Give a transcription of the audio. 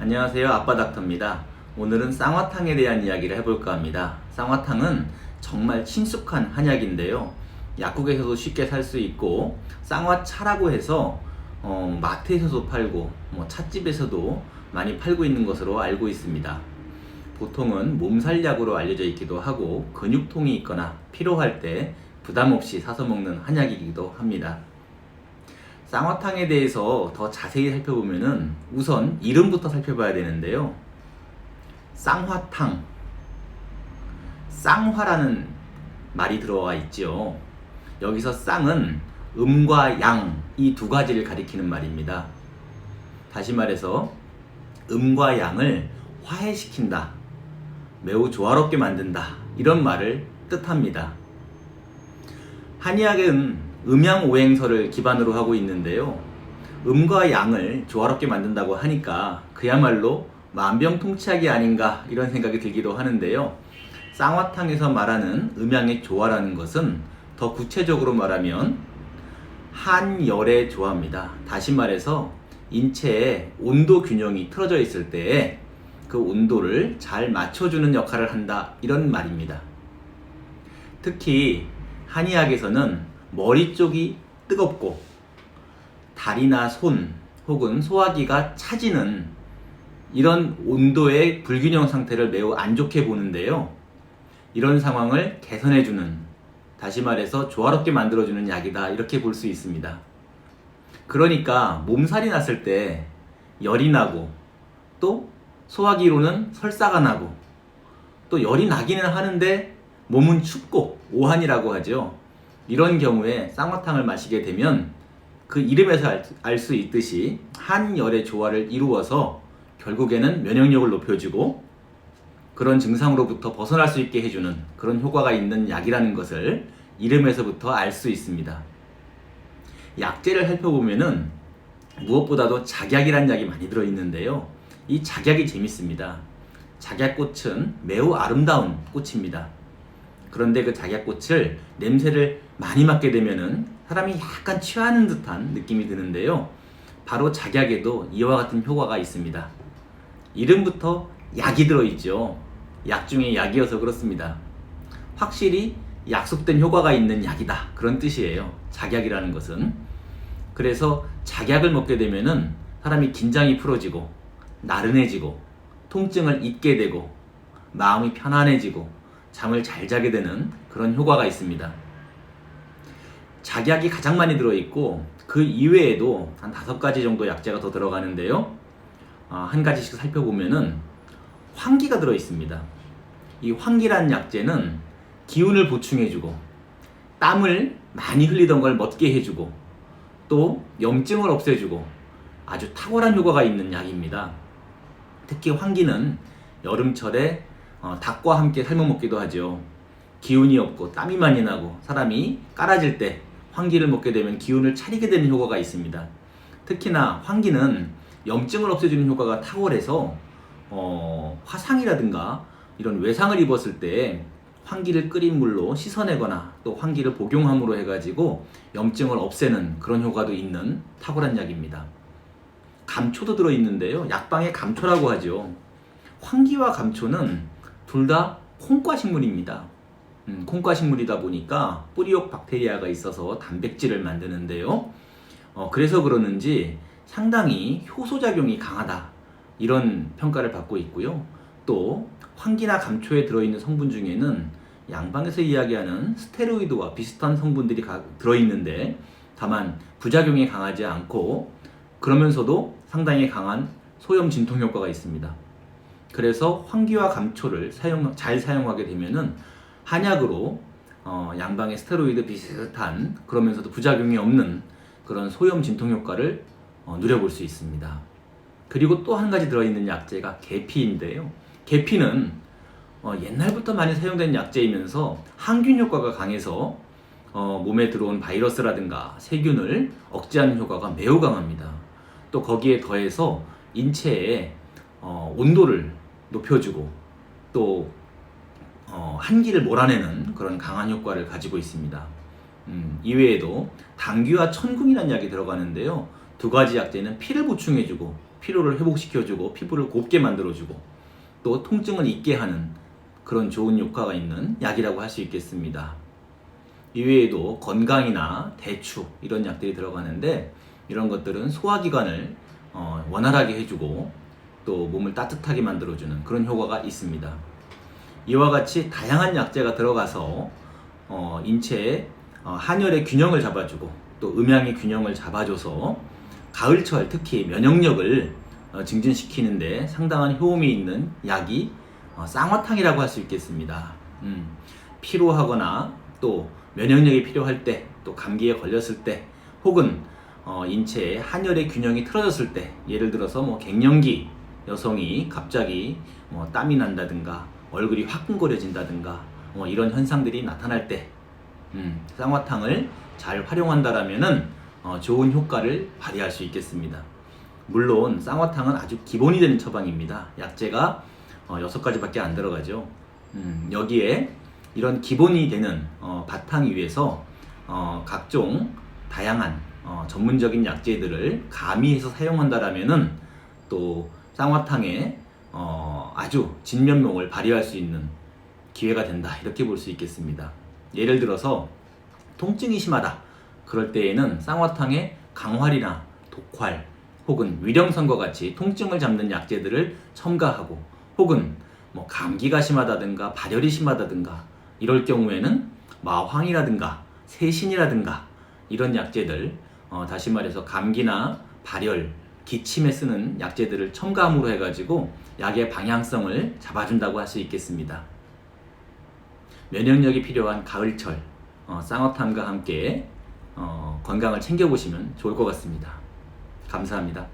안녕하세요 아빠 닥터입니다. 오늘은 쌍화탕에 대한 이야기를 해볼까 합니다. 쌍화탕은 정말 친숙한 한약인데요. 약국에서도 쉽게 살 수 있고 쌍화차라고 해서 어, 마트에서도 팔고 뭐 찻집에서도 많이 팔고 있는 것으로 알고 있습니다. 보통은 몸살약으로 알려져 있기도 하고 근육통이 있거나 피로할 때 부담 없이 사서 먹는 한약이기도 합니다 쌍화탕에 대해서 더 자세히 살펴보면은 우선 이름부터 살펴봐야 되는데요. 쌍화탕. 쌍화라는 말이 들어와 있죠. 여기서 쌍은 음과 양 이 두 가지를 가리키는 말입니다. 다시 말해서 음과 양을 화해시킨다. 매우 조화롭게 만든다. 이런 말을 뜻합니다. 한의학은 음양 오행설을 기반으로 하고 있는데요. 음과 양을 조화롭게 만든다고 하니까 그야말로 만병통치약이 아닌가 이런 생각이 들기도 하는데요. 쌍화탕에서 말하는 음양의 조화라는 것은 더 구체적으로 말하면 한열의 조화입니다. 다시 말해서 인체의 온도 균형이 틀어져 있을 때그 온도를 잘 맞춰주는 역할을 한다 이런 말입니다. 특히 한의학에서는 머리 쪽이 뜨겁고 다리나 손 혹은 소화기가 차지는 이런 온도의 불균형 상태를 매우 안 좋게 보는데요. 이런 상황을 개선해주는, 다시 말해서 조화롭게 만들어주는 약이다. 이렇게 볼 수 있습니다. 그러니까 몸살이 났을 때 열이 나고 또 소화기로는 설사가 나고 또 열이 나기는 하는데 몸은 춥고 오한이라고 하죠. 이런 경우에 쌍화탕을 마시게 되면 그 이름에서 알 수 있듯이 한열의 조화를 이루어서 결국에는 면역력을 높여주고 그런 증상으로부터 벗어날 수 있게 해주는 그런 효과가 있는 약이라는 것을 이름에서부터 알 수 있습니다. 약재를 살펴보면은 무엇보다도 작약이라는 약이 많이 들어있는데요. 이 작약이 재밌습니다. 작약꽃은 매우 아름다운 꽃입니다. 그런데 그 작약꽃을 냄새를 많이 맡게 되면은 사람이 약간 취하는 듯한 느낌이 드는데요. 바로 작약에도 이와 같은 효과가 있습니다. 이름부터 약이 들어있죠. 약 중에 약이어서 그렇습니다. 확실히 약속된 효과가 있는 약이다. 그런 뜻이에요. 작약이라는 것은. 그래서 작약을 먹게 되면은 사람이 긴장이 풀어지고, 나른해지고, 통증을 잊게 되고, 마음이 편안해지고, 잠을 잘 자게 되는 그런 효과가 있습니다. 작약이 가장 많이 들어있고 그 이외에도 한 다섯 가지 정도 약재가 더 들어가는데요. 어, 한 가지씩 살펴보면은 황기가 들어있습니다. 이 황기란 약재는 기운을 보충해주고 땀을 많이 흘리던 걸 멎게 해주고 또 염증을 없애주고 아주 탁월한 효과가 있는 약입니다. 특히 황기는 여름철에 어, 닭과 함께 삶아 먹기도 하죠. 기운이 없고 땀이 많이 나고 사람이 깔아질 때 황기를 먹게 되면 기운을 차리게 되는 효과가 있습니다. 특히나 황기는 염증을 없애주는 효과가 탁월해서 어, 화상이라든가 이런 외상을 입었을 때 황기를 끓인 물로 씻어내거나 또 황기를 복용함으로 해가지고 염증을 없애는 그런 효과도 있는 탁월한 약입니다. 감초도 들어있는데요. 약방에 감초라고 하죠. 황기와 감초는 둘 다 콩과 식물입니다. 음, 콩과 식물이다 보니까 뿌리옥 박테리아가 있어서 단백질을 만드는데요. 어, 그래서 그러는지 상당히 효소작용이 강하다. 이런 평가를 받고 있고요. 또 황기나 감초에 들어있는 성분 중에는 양방에서 이야기하는 스테로이드와 비슷한 성분들이 가, 들어있는데 다만 부작용이 강하지 않고 그러면서도 상당히 강한 소염 진통 효과가 있습니다. 그래서 황기와 감초를 사용, 잘 사용하게 되면은 한약으로 어, 양방의 스테로이드 비슷한 그러면서도 부작용이 없는 그런 소염 진통 효과를 어, 누려볼 수 있습니다. 그리고 또 한 가지 들어있는 약재가 계피인데요. 계피는 어, 옛날부터 많이 사용된 약재이면서 항균 효과가 강해서 어, 몸에 들어온 바이러스라든가 세균을 억제하는 효과가 매우 강합니다. 또 거기에 더해서 인체의 어, 온도를 높여주고 또 어, 한기를 몰아내는 그런 강한 효과를 가지고 있습니다. 음, 이외에도 당귀와 천궁이라는 약이 들어가는데요. 두 가지 약재는 피를 보충해주고 피로를 회복시켜주고 피부를 곱게 만들어주고 또 통증을 잊게 하는 그런 좋은 효과가 있는 약이라고 할 수 있겠습니다. 이외에도 건강이나 대추 이런 약들이 들어가는데 이런 것들은 소화기관을 어, 원활하게 해주고 또 몸을 따뜻하게 만들어주는 그런 효과가 있습니다. 이와 같이 다양한 약재가 들어가서 어, 인체의 어, 한열의 균형을 잡아주고 또 음양의 균형을 잡아줘서 가을철 특히 면역력을 어, 증진시키는데 상당한 효험이 있는 약이 어, 쌍화탕이라고 할 수 있겠습니다. 음, 피로하거나 또 면역력이 필요할 때, 또 감기에 걸렸을 때, 혹은 어, 인체의 한열의 균형이 틀어졌을 때, 예를 들어서 뭐 갱년기 여성이 갑자기 뭐 땀이 난다든가 얼굴이 화끈거려진다든가 뭐 이런 현상들이 나타날 때, 음, 쌍화탕을 잘 활용한다라면은 어, 좋은 효과를 발휘할 수 있겠습니다. 물론 쌍화탕은 아주 기본이 되는 처방입니다. 약재가 어, 6가지밖에 안 들어가죠. 음, 여기에 이런 기본이 되는 어, 바탕 위에서 어, 각종 다양한 어, 전문적인 약재들을 가미해서 사용한다라면은 또 쌍화탕에 어, 아주 진면목을 발휘할 수 있는 기회가 된다 이렇게 볼 수 있겠습니다. 예를 들어서 통증이 심하다 그럴 때에는 쌍화탕에 강활이나 독활 혹은 위령선과 같이 통증을 잡는 약재들을 첨가하고 혹은 뭐 감기가 심하다든가 발열이 심하다든가 이럴 경우에는 마황이라든가 세신이라든가 이런 약재들 어, 다시 말해서 감기나 발열 기침에 쓰는 약재들을 첨가함으로 해가지고 약의 방향성을 잡아준다고 할 수 있겠습니다. 면역력이 필요한 가을철 어, 쌍화탕과 함께 어, 건강을 챙겨보시면 좋을 것 같습니다. 감사합니다.